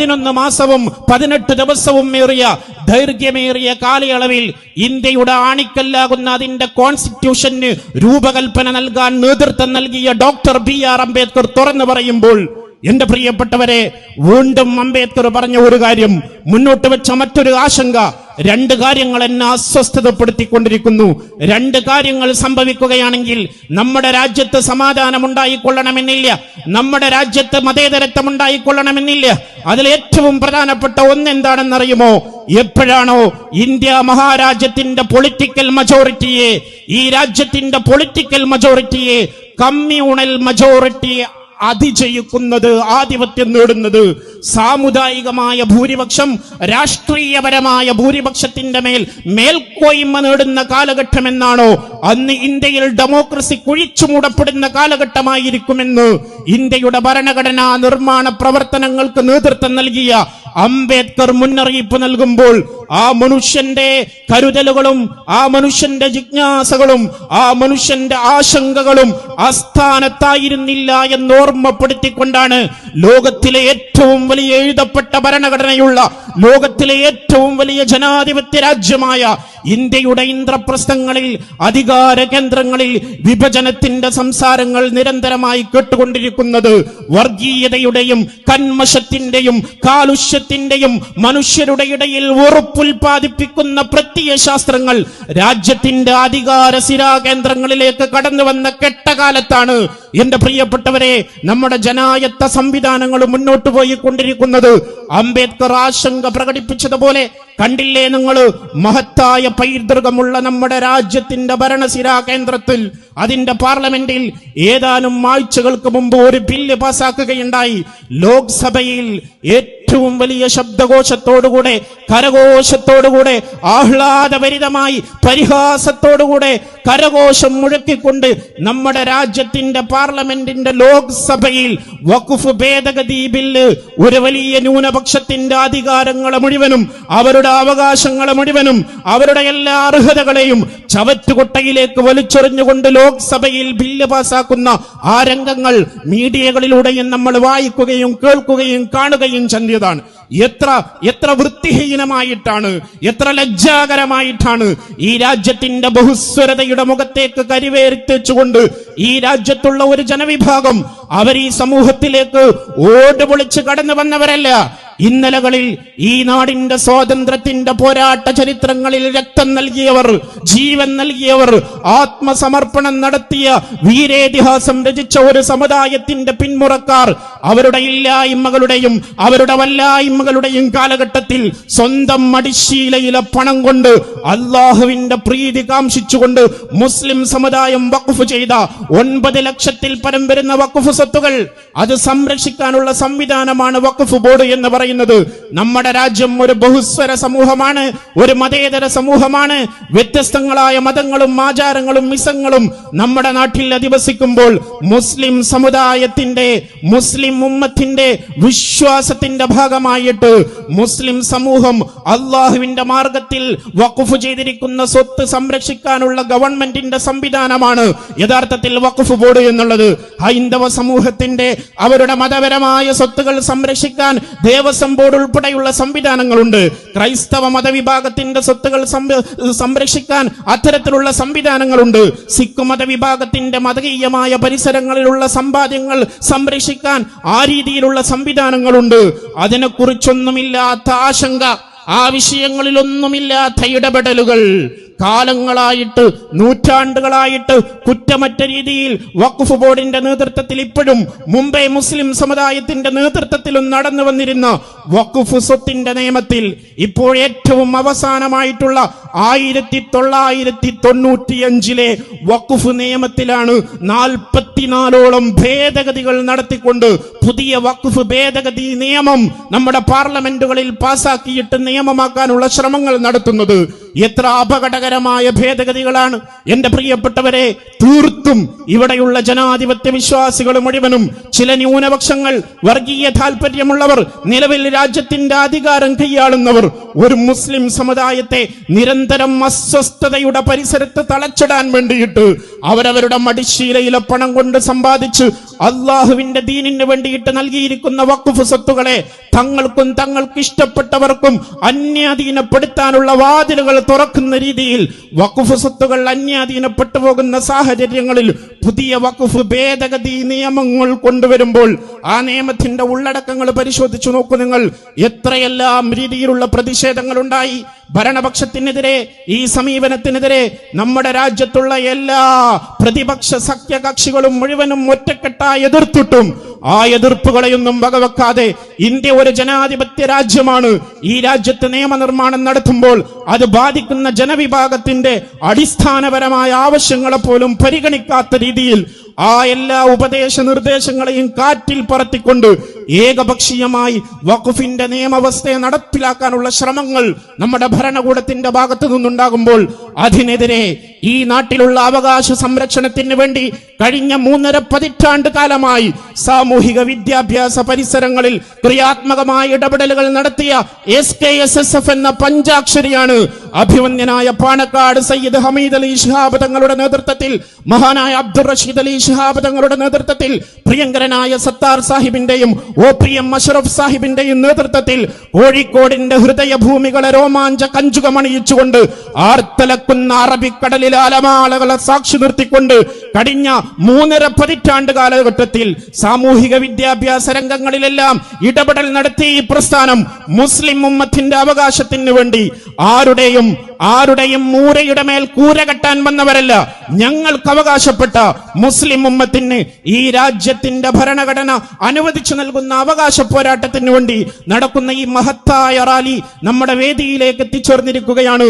പതിനൊന്ന് മാസവും പതിനെട്ട് ദിവസവും ഏറിയ ദൈർഘ്യമേറിയ കാലയളവിൽ ഇന്ത്യയുടെ ആണിക്കല്ലാകുന്ന അതിന്റെ കോൺസ്റ്റിറ്റ്യൂഷന് രൂപകൽപ്പന നൽകാൻ നേതൃത്വം നൽകിയ ഡോക്ടർ ബി ആർ അംബേദ്കർ തുറന്നു പറയുമ്പോൾ എന്റെ പ്രിയപ്പെട്ടവരെ വീണ്ടും അംബേദ്കർ പറഞ്ഞ ഒരു കാര്യം മുന്നോട്ട് വെച്ച മറ്റൊരു ആശങ്ക. രണ്ട് കാര്യങ്ങൾ എന്നെ അസ്വസ്ഥതപ്പെടുത്തിക്കൊണ്ടിരിക്കുന്നു. രണ്ട് കാര്യങ്ങൾ സംഭവിക്കുകയാണെങ്കിൽ നമ്മുടെ രാജ്യത്ത് സമാധാനം ഉണ്ടായിക്കൊള്ളണമെന്നില്ല. നമ്മുടെ രാജ്യത്ത് മതേതരത്വം ഉണ്ടായിക്കൊള്ളണമെന്നില്ല. അതിൽ ഏറ്റവും പ്രധാനപ്പെട്ട ഒന്ന് എന്താണെന്നറിയുമോ എപ്പോഴാണോ ഇന്ത്യ മഹാരാജ്യത്തിന്റെ പൊളിറ്റിക്കൽ മജോറിറ്റിയെ ഈ രാജ്യത്തിന്റെ പൊളിറ്റിക്കൽ മജോറിറ്റിയെ കമ്മ്യൂണൽ മജോറിറ്റിയെ അതിജയിക്കുന്നത് ആധിപത്യം നേടുന്നത് സാമുദായികമായ ഭൂരിപക്ഷം രാഷ്ട്രീയപരമായ ഭൂരിപക്ഷത്തിന്റെ മേൽ മേൽക്കോയ്മ നേടുന്ന കാലഘട്ടം എന്നാണോ അന്ന് ഇന്ത്യയിൽ ഡെമോക്രസി കുഴിച്ചു മൂടപ്പെടുന്ന കാലഘട്ടമായിരിക്കുമെന്ന് ഇന്ത്യയുടെ ഭരണഘടനാ നിർമ്മാണ പ്രവർത്തനങ്ങൾക്ക് നേതൃത്വം നൽകിയ അംബേദ്കർ മുന്നറിയിപ്പ് നൽകുമ്പോൾ ആ മനുഷ്യന്റെ കരുതലുകളും ആ മനുഷ്യന്റെ ജിജ്ഞാസകളും ആ മനുഷ്യന്റെ ആശങ്കകളും ആസ്ഥാനത്തായിരുന്നില്ല എന്ന് ഓർമ്മപ്പെടുത്തിക്കൊണ്ടാണ് ലോകത്തിലെ ഏറ്റവും വലിയ എഴുതപ്പെട്ട ഭരണഘടനയുള്ള ലോകത്തിലെ ഏറ്റവും വലിയ ജനാധിപത്യ രാജ്യമായ ഇന്ത്യയുടെ ഇന്ദ്രപ്രസ്ഥങ്ങളിൽ അധികാര കേന്ദ്രങ്ങളിൽ വിഭജനത്തിന്റെ സംസാരങ്ങൾ നിരന്തരമായി കേട്ടുകൊണ്ടിരിക്കുന്നത് വർഗീയതയുടെയും കന്മഷത്തിന്റെയും കാലുഷ്യത്തിന്റെയും മനുഷ്യരുടെ ഇടയിൽ ഉറപ്പുൽപാദിപ്പിക്കുന്ന പ്രത്യയ ശാസ്ത്രങ്ങൾ രാജ്യത്തിന്റെ അധികാര സിരാകേന്ദ്രങ്ങളിലേക്ക് കടന്നു വന്ന കെട്ടകാലത്താണ്. എന്റെ പ്രിയപ്പെട്ടവരെ നമ്മുടെ ജനായത്ത സംവിധാനങ്ങൾ മുന്നോട്ട് പോയി കൊണ്ടിരിക്കുന്നത് അംബേദ്കർ ആശങ്ക പ്രകടിപ്പിച്ചതുപോലെ കണ്ടില്ലേ നിങ്ങൾ? മഹത്തായ പൈതൃകമുള്ള നമ്മുടെ രാജ്യത്തിന്റെ ഭരണസിരാ കേന്ദ്രത്തിൽ അതിന്റെ പാർലമെന്റിൽ ഏതാനും ആഴ്ചകൾക്ക് മുമ്പ് ഒരു ബില്ല് പാസാക്കുകയുണ്ടായി. ലോക്സഭയിൽ ഏറ്റവും വലിയ ശബ്ദകോശത്തോടുകൂടെ കരഘോഷത്തോടുകൂടെ ആഹ്ലാദഭരിതമായി പരിഹാസത്തോടുകൂടെ കരഘോഷം മുഴക്കിക്കൊണ്ട് നമ്മുടെ രാജ്യത്തിന്റെ പാർലമെന്റിന്റെ ലോക്സഭയിൽ വഖഫ് ഭേദഗതി ബില്ല് ഒരു വലിയ ന്യൂനപക്ഷത്തിന്റെ അധികാരങ്ങളെ മുഴുവനും അവരുടെ അവകാശങ്ങളെ മുഴുവനും അവരുടെ എല്ലാ അർഹതകളെയും ചവറ്റുകൊട്ടയിലേക്ക് വലിച്ചെറിഞ്ഞുകൊണ്ട് ലോക്സഭയിൽ ബില്ല് പാസാക്കുന്ന ആ രംഗങ്ങൾ മീഡിയകളിലൂടെയും നമ്മൾ വായിക്കുകയും കേൾക്കുകയും കാണുകയും ചെന്നതാണ് എത്ര എത്ര വൃത്തിഹീനമായിട്ടാണ് എത്ര ലജ്ജാകരമായിട്ടാണ് ഈ രാജ്യത്തിന്റെ ബഹുസ്വരതയുടെ മുഖത്തേക്ക് കരിവേർത്തിച്ചുകൊണ്ട് ഈ രാജ്യത്തുള്ള ഒരു ജനവിഭാഗം അവർ ഈ സമൂഹത്തിലേക്ക് ഓട് പൊളിച്ച് കടന്നു വന്നവരല്ല. ഇന്നലകളിൽ ഈ നാടിന്റെ സ്വാതന്ത്ര്യത്തിന്റെ പോരാട്ട ചരിത്രങ്ങളിൽ രക്തം നൽകിയവർ ജീവൻ നൽകിയവർ ആത്മസമർപ്പണം നടത്തിയ വീരേതിഹാസം രചിച്ച ഒരു സമുദായത്തിന്റെ പിന്മുറക്കാർ അവരുടെ ഇല്ലായ്മകളുടെയും അവരുടെ വല്ലായ്മകളുടെയും കാലഘട്ടത്തിൽ സ്വന്തം മടിശീലയിലെ പണം കൊണ്ട് അള്ളാഹുവിന്റെ പ്രീതി കാംക്ഷിച്ചുകൊണ്ട് മുസ്ലിം സമുദായം വഖഫ് ചെയ്ത ഒൻപത് ലക്ഷത്തിൽ പരം വരുന്ന വഖഫ് സ്വത്തുകൾ അത് സംരക്ഷിക്കാനുള്ള സംവിധാനമാണ് വഖഫ് ബോർഡ് എന്ന് പറയുന്നത്. നമ്മുടെ രാജ്യം ഒരു ബഹുസ്വര സമൂഹമാണ് ഒരു മതേതര സമൂഹമാണ്. വ്യത്യസ്തങ്ങളായ മതങ്ങളും ആചാരങ്ങളും മിസങ്ങളും നമ്മുടെ നാട്ടിൽ അധിവസിക്കുമ്പോൾ മുസ്ലിം സമുദായത്തിന്റെ മുസ്ലിം ഉമ്മത്തിന്റെ വിശ്വാസത്തിന്റെ ഭാഗമായിട്ട് മുസ്ലിം സമൂഹം അള്ളാഹുവിന്റെ മാർഗത്തിൽ വഖഫ് ചെയ്തിരിക്കുന്ന സ്വത്ത് സംരക്ഷിക്കാനുള്ള ഗവൺമെന്റിന്റെ സംവിധാനമാണ് യഥാർത്ഥത്തിൽ വഖഫ് ബോർഡ് എന്നുള്ളത്. ഹൈന്ദവ സമൂഹത്തിന്റെ അവരുടെ മതപരമായ സ്വത്തുകൾ സംരക്ഷിക്കാൻ ദേവസ്വം ബോർഡ് ഉൾപ്പെടെയുള്ള സംവിധാനങ്ങളുണ്ട്. ക്രൈസ്തവ മതവിഭാഗത്തിന്റെ സ്വത്തുകൾ സംരക്ഷിക്കാൻ അത്തരത്തിലുള്ള സംവിധാനങ്ങളുണ്ട്. സിഖ് മതവിഭാഗത്തിന്റെ മതകീയമായ പരിസരങ്ങളിലുള്ള സമ്പാദ്യങ്ങൾ സംരക്ഷിക്കാൻ ആ രീതിയിലുള്ള സംവിധാനങ്ങളുണ്ട്. അതിനെക്കുറിച്ചൊന്നുമില്ലാത്ത ആശങ്ക ആ വിഷയങ്ങളിലൊന്നുമില്ലാത്ത ഇടപെടലുകൾ കാലങ്ങളായിട്ട് നൂറ്റാണ്ടുകളായിട്ട് കുറ്റമറ്റ രീതിയിൽ വഖഫ് ബോർഡിന്റെ നേതൃത്വത്തിൽ ഇപ്പോഴും മുംബൈ മുസ്ലിം സമുദായത്തിന്റെ നേതൃത്വത്തിലും നടന്നു വന്നിരുന്ന വഖഫ് സ്വത്തിന്റെ നിയമത്തിൽ ഇപ്പോൾ ഏറ്റവും അവസാനമായിട്ടുള്ള ആയിരത്തി തൊള്ളായിരത്തി തൊണ്ണൂറ്റിയഞ്ചിലെ വഖഫ് നിയമത്തിലാണ് നാൽപ്പത്തിനാലോളം ഭേദഗതികൾ നടത്തിക്കൊണ്ട് പുതിയ വഖഫ് ഭേദഗതി നിയമം നമ്മുടെ പാർലമെന്റുകളിൽ പാസാക്കിയിട്ട് നിയമമാക്കാനുള്ള ശ്രമങ്ങൾ നടത്തുന്നത്. എത്ര അപകടകരമായ ഭേദഗതികളാണ്. എന്റെ പ്രിയപ്പെട്ടവരെ തീർത്തും ഇവിടെയുള്ള ജനാധിപത്യ വിശ്വാസികൾ മുഴുവനും ചില ന്യൂനപക്ഷങ്ങൾ വർഗീയ താല്പര്യമുള്ളവർ നിലവിൽ രാജ്യത്തിന്റെ അധികാരം കൈയാളുന്നവർ ഒരു മുസ്ലിം സമുദായത്തെ നിരന്തരം അസ്വസ്ഥതയുടെ പരിസരത്ത് തളച്ചിടാൻ വേണ്ടിയിട്ട് അവരവരുടെ മടിശീലയിലെ പണം കൊണ്ട് സമ്പാദിച്ച് അള്ളാഹുവിന്റെ ദീനിന് വേണ്ടിയിട്ട് നൽകിയിരിക്കുന്ന വഖഫ് സ്വത്തുകളെ തങ്ങൾക്കും തങ്ങൾക്ക് ഇഷ്ടപ്പെട്ടവർക്കും അന്യാധീനപ്പെടുത്താനുള്ള വാതിലുകൾ തുറക്കുന്ന രീതിയിൽ വഖഫ് സ്വത്തുകൾ അന്യാധീനപ്പെട്ടു പോകുന്ന സാഹചര്യങ്ങളിൽ പുതിയ വഖഫ് ഭേദഗതി നിയമങ്ങൾ കൊണ്ടുവരുമ്പോൾ ആ നിയമത്തിന്റെ ഉള്ളടക്കങ്ങൾ പരിശോധിച്ചു നോക്കൂ നിങ്ങൾ. എത്രയെല്ലാം രീതിയിലുള്ള പ്രതിഷേധങ്ങൾ ഉണ്ടായി ഭരണപക്ഷത്തിനെതിരെ ഈ സമീപനത്തിനെതിരെ നമ്മുടെ രാജ്യത്തുള്ള എല്ലാ പ്രതിപക്ഷ സഖ്യകക്ഷികളും മുഴുവനും ഒറ്റക്കെട്ടായി എതിർത്തിട്ടും. ആ എതിർപ്പുകളെയൊന്നും വകവെക്കാതെ ഇന്ത്യ ഒരു ജനാധിപത്യ രാജ്യമാണ്. ഈ രാജ്യത്ത് നിയമനിർമ്മാണം നടത്തുമ്പോൾ അത് ബാധിക്കുന്ന ജനവിഭാഗത്തിന്റെ അടിസ്ഥാനപരമായ ആവശ്യങ്ങളെ പോലും പരിഗണിക്കാത്ത രീതിയിൽ ആ എല്ലാ ഉപദേശ നിർദ്ദേശങ്ങളെയും കാറ്റിൽ പറത്തിക്കൊണ്ട് ഏകപക്ഷീയമായി വഖുഫിന്റെ നിയമവസ്ഥയെ നടപ്പിലാക്കാനുള്ള ശ്രമങ്ങൾ നമ്മുടെ ഭരണകൂടത്തിന്റെ ഭാഗത്തു നിന്നുണ്ടാകുമ്പോൾ അതിനെതിരെ ഈ നാട്ടിലുള്ള അവകാശ സംരക്ഷണത്തിന് വേണ്ടി കഴിഞ്ഞ മൂന്നര പതിറ്റാണ്ട് കാലമായി സാമൂഹിക വിദ്യാഭ്യാസ പരിസരങ്ങളിൽ ക്രിയാത്മകമായ ഇടപെടലുകൾ നടത്തിയ S K S S F എന്ന പഞ്ചാക്ഷരിയാണ് അഭിമന്യനായ പാണക്കാട് സയ്യിദ് ഹമീദ് അലി ഷിഹാബ് തങ്ങളുടെ നേതൃത്വത്തിൽ മഹാനായ അബ്ദുൾ റഷീദ് അലി ഷിഹാബ് തങ്ങളുടെ നേതൃത്വത്തിൽ പ്രിയങ്കരനായ സത്താർ സാഹിബിന്റെയും ഒ പി എം അഷറഫ് സാഹിബിന്റെയും നേതൃത്വത്തിൽ കോഴിക്കോടിന്റെ ഹൃദയഭൂമികളെ രോമാഞ്ച കഞ്ചുകമണിയിച്ചുകൊണ്ട് ആർത്തലക്കുന്ന അറബിക്കടലിലെ അലമാളകളെ സാക്ഷി നിർത്തിക്കൊണ്ട് കഴിഞ്ഞ മൂന്നര പതിറ്റാണ്ട് കാലഘട്ടത്തിൽ സാമൂഹിക വിദ്യാഭ്യാസ രംഗങ്ങളിലെല്ലാം ഇടപെടൽ നടത്തിയ ഈ പ്രസ്ഥാനം മുസ്ലിം ഉമ്മത്തിന്റെ അവകാശത്തിന് വേണ്ടി ആരുടെയും ആരുടെയും മൂരയുടെ മേൽ കൂര കെട്ടാൻ വന്നവരല്ല. ഞങ്ങൾക്ക് അവകാശപ്പെട്ട മുസ്ലിം ഉമ്മത്തിന് ഈ രാജ്യത്തിന്റെ ഭരണഘടന അനുവദിച്ചു നൽകുന്ന അവകാശ പോരാട്ടത്തിന് വേണ്ടി നടക്കുന്ന ഈ മഹത്തായ റാലി നമ്മുടെ വേദിയിലേക്ക് എത്തിച്ചേർന്നിരിക്കുകയാണ്.